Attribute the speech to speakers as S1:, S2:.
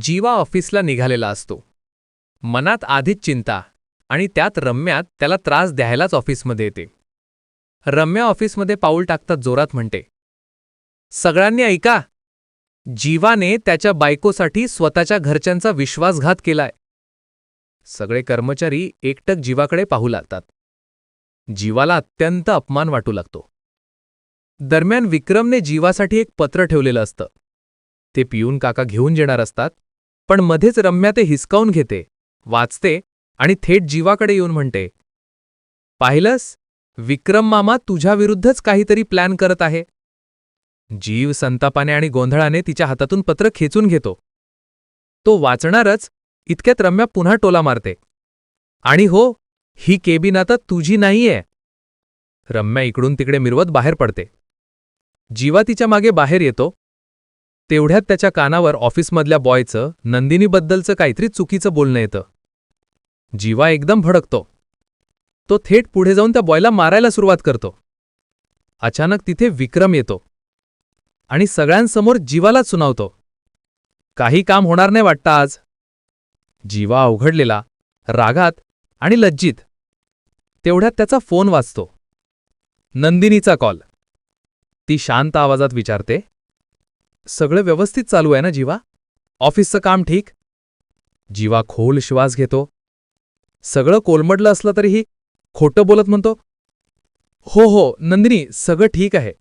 S1: जीवा ऑफिसला निघालेला असतो. मनात आधीच चिंता आणि त्यात रम्यात त्याला त्रास द्यायलाच ऑफिसमध्ये येते. रम्या ऑफिसमध्ये पाऊल टाकतात जोरात म्हणते. सगळ्यांनी ऐका जीवाने त्याच्या बायकोसाठी स्वतःच्या घरच्यांचा विश्वासघात केलाय. सगळे कर्मचारी एकटक जीवाकडे पाहू लागतात. जीवाला अत्यंत अपमान वाटू लागतो. दरम्यान विक्रमने जीवासाठी एक पत्र ठेवलेलं असतं. ते पिऊन काका घेऊन येणार असतात. पण मध्येच रम्या ते हिसकावून घेते. वाचते आणि थेट जीवाकडे येऊन म्हणते पाहिलंस? विक्रम मामा तुझ्याविरुद्धच काहीतरी प्लॅन करत आहे. जीव संतापाने आणि गोंधळाने तिच्या हातातून पत्र खेचून घेतो. तो वाचणारच इतक्यात रम्या पुन्हा टोला मारते. आणि हो ही केबिन आता तुझी नाहीये. रम्या इकडून तिकडे मिरवत बाहेर पडते. जीवा तिच्यामागे बाहेर येतो. तेवढ्यात त्याच्या कानावर ऑफिसमधल्या बॉयचं नंदिनीबद्दलचं काहीतरी चुकीचं बोलणं येतं. जीवा एकदम भडकतो. तो थेट पुढे जाऊन त्या बॉयला मारायला सुरुवात करतो. अचानक तिथे विक्रम येतो. आणि सगळ्यांसमोर जीवालाच सुनावतो काही काम होणार नाही वाटतं आज. जीवा अवघडलेला रागात आणि लज्जित. तेवढ्यात त्याचा फोन वाचतो नंदिनीचा कॉल. ती शांत आवाजात विचारते सगळं व्यवस्थित चालू आहे ना जीवा? ऑफिसचं काम ठीक? जीवा खोल श्वास घेतो. सगळं कोलमडलं असलं तरीही खोटं बोलत म्हणतो. हो हो नंदिनी सगळं ठीक आहे.